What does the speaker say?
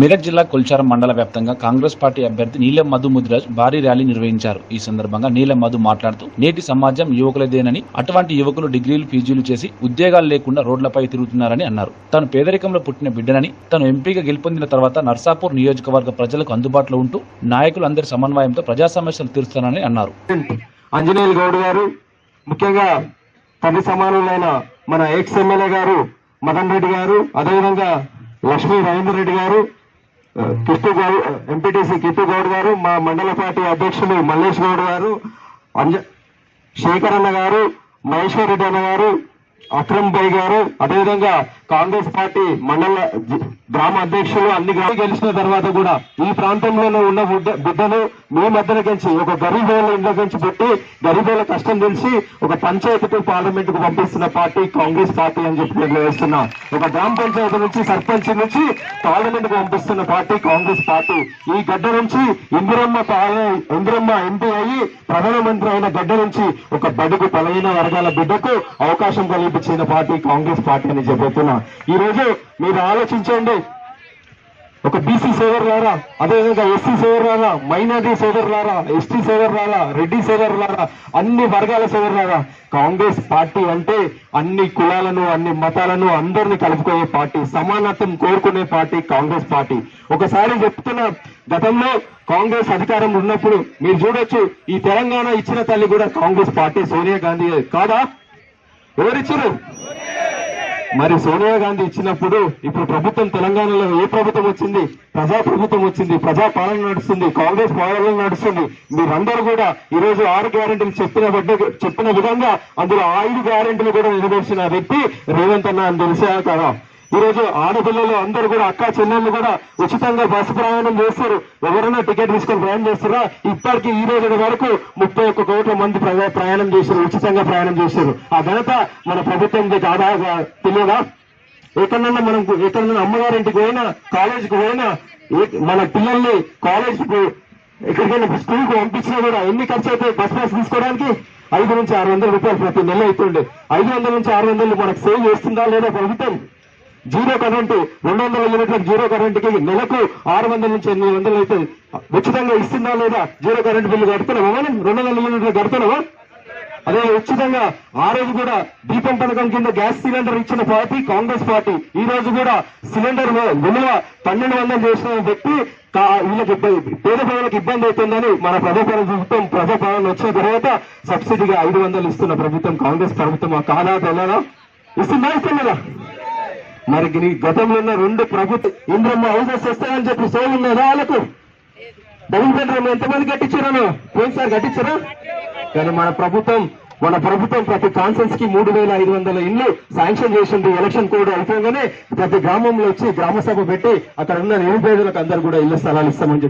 మెదక్ జిల్లా కొల్చారం మండల వ్యాప్తంగా కాంగ్రెస్ పార్టీ అభ్యర్థి నీలం మధు ముదిరాజ్ భారీ ర్యాలీ నిర్వహించారు. ఈ సందర్భంగా నీలం మధు మాట్లాడుతూ నేటి సమాజం యువకులదేనని అటువంటి యువకులు డిగ్రీలు పీజీలు చేసి ఉద్యోగాలు లేకుండా రోడ్లపై తిరుగుతున్నారని అన్నారు. తాను పేదరికంలో పుట్టిన బిడ్డనని తను ఎంపీగా గెలుపొందిన తర్వాత నర్సాపూర్ నియోజకవర్గ ప్రజలకు అందుబాటులో ఉంటూ నాయకులందరి సమన్వయంతో ప్రజా సమస్యలు తీరుస్తానని అన్నారు. ఆంజనేయులు గౌడ్ గారు ముఖ్యంగా తల్లి సమానులైన మన ఎక్స్ ఎమ్మెల్యే గారు మదన్ రెడ్డి గారు అదేవిధంగా లక్ష్మీ రవీందర్ రెడ్డి గారు కిట్టు గౌడ్ ఎంపీటీసీ కిట్టు గౌడ్ గారు మా మండల పార్టీ అధ్యక్షులు మల్లేష్ గౌడ్ గారు అంజ శేఖర్ అన్న గారు మహేశ్వర్ రెడ్డి అన్న గారు అక్రమ్ బై గారు అదేవిధంగా కాంగ్రెస్ పార్టీ మండల గ్రామ అధ్యక్షులు అన్ని గ్రామాలు గెలిచిన తర్వాత కూడా ఈ ప్రాంతంలోనే ఉన్న బిడ్డను మీ మధ్యన గెలిచి ఒక గరీబోల ఇంట్లో గెలిచి పెట్టి గరీబోల కష్టం తెలిసి ఒక పంచాయతీకి పార్లమెంట్కు పంపిస్తున్న పార్టీ కాంగ్రెస్ పార్టీ అని చెప్పి నేను వేస్తున్నా. ఒక గ్రామ పంచాయతీ నుంచి సర్పంచ్ నుంచి పార్లమెంట్కు పంపిస్తున్న పార్టీ కాంగ్రెస్ పార్టీ. ఈ గడ్డ నుంచి ఇందిరమ్మ ఇందిరమ్మ ఎంపీ అయ్యి ప్రధానమంత్రి అయిన గడ్డ నుంచి ఒక బడుగు బలహీన వర్గాల బిడ్డకు అవకాశం కల్పించిన పార్టీ కాంగ్రెస్ పార్టీ అని చెబుతున్నా ఈ రోజు మీరు ఆలోచించండి. ఒక బీసీ సోదరులారా అదేవిధంగా ఎస్సీ సోదరులారా మైనార్టీ సోదరులారా ఎస్టీ సోదరులారా రెడ్డి సోదరులారా అన్ని వర్గాల సోదరులారా కాంగ్రెస్ పార్టీ అంటే అన్ని కులాలను అన్ని మతాలను అందరిని కలుపుకునే పార్టీ సమానత్వం కోరుకునే పార్టీ కాంగ్రెస్ పార్టీ. ఒకసారి చెప్తున్నా గతంలో కాంగ్రెస్ అధికారం ఉన్నప్పుడు మీరు చూడొచ్చు ఈ తెలంగాణ ఇచ్చిన తల్లి కూడా కాంగ్రెస్ పార్టీ సోనియా గాంధీ కాదా? ఎవరిచ్చారు? మరి సోనియా గాంధీ ఇచ్చినప్పుడు ఇప్పుడు ప్రభుత్వం తెలంగాణలో ఏ ప్రభుత్వం వచ్చింది? ప్రజా ప్రభుత్వం వచ్చింది ప్రజా పాలన నడుస్తుంది కాంగ్రెస్ పాలన నడుస్తుంది. మీరందరూ కూడా ఈ రోజు ఆరు గ్యారెంటీలు చెప్పిన బడ్డ చెప్పిన విధంగా అందులో ఐదు గ్యారెంటీలు కూడా నెరవేర్చిన వ్యక్తి రేవంత్ అన్న అని తెలిసా కదా. ఈ రోజు ఆడపిల్లలు అందరూ కూడా అక్క చెల్లెళ్ళు కూడా ఉచితంగా బస్సు ప్రయాణం చేస్తారు. ఎవరైనా టికెట్ తీసుకొని ప్రయాణం చేస్తారా? ఇప్పటికి ఈ రోజు వరకు ముప్పై ఒక్క కోట్ల మంది ప్రయాణం చేశారు ఉచితంగా ప్రయాణం చేశారు. ఆ ఘనత మన ప్రభుత్వం కాదా తెలియదా? ఎక్కడన్నా మనం ఎక్కడన్నా అమ్మగారింటికి పోయినా కాలేజీకి పోయినా మన పిల్లల్ని కాలేజ్ ఎక్కడికైనా స్కూల్కు పంపించినా కూడా ఎన్ని ఖర్చు అయితే బస్ పాస్ తీసుకోవడానికి? ఐదు నుంచి ఆరు వందల రూపాయలు ప్రతి నెల అవుతుండే. ఐదు వందల నుంచి ఆరు వందలు మనకు సేవ్ చేస్తుందా లేదా ప్రభుత్వం? జీరో కరెంటు రెండు వందల యూనిట్ల జీరో కరెంటుకి నెలకు ఆరు వందల నుంచి ఎనిమిది వందలు అయితే ఉచితంగా ఇస్తుందా లేదా? జీరో కరెంటు బిల్లు కడుతున్నావా మనం రెండు వందల యూనిట్లు కడుతున్నావా? అదే ఉచితంగా ఆ రోజు కూడా దీపం పథకం కింద గ్యాస్ సిలిండర్ ఇచ్చిన పార్టీ కాంగ్రెస్ పార్టీ. ఈ రోజు కూడా సిలిండర్ విలువ పన్నెండు వందలు చేసిన వ్యక్తి వీళ్ళకి పేద ప్రజలకు ఇబ్బంది అవుతుందని మన ప్రజాపాలన ప్రభుత్వం ప్రజాపాలన వచ్చిన తర్వాత సబ్సిడీగా ఐదు వందలు ఇస్తున్న ప్రభుత్వం కాంగ్రెస్ ప్రభుత్వం. ఆ కాదా తెల్లదా ఇస్తుందా? ఇస్తున్నదా మరి నీ గతంలో ఉన్న రెండు ప్రభుత్వ ఇంద్రమ్మ హౌసెస్ వస్తాయని చెప్పి సోలు ఉన్నదా వాళ్ళకు? డబుల్ బెడ్రూమ్ ఎంతమంది కట్టించారను పోయినసారి కట్టించారా? కానీ మన ప్రభుత్వం మన ప్రభుత్వం ప్రతి కాన్సెన్స్కి మూడు వేల ఐదు వందల ఇల్లు శాంక్షన్ చేసింది. ఎలక్షన్ కోడ్ అయిపోగానే ప్రతి గ్రామంలో వచ్చి గ్రామ సభ పెట్టి అక్కడ ఉన్న నిరుపేదలకు అందరు కూడా ఇళ్ళ స్థలాలు ఇస్తామని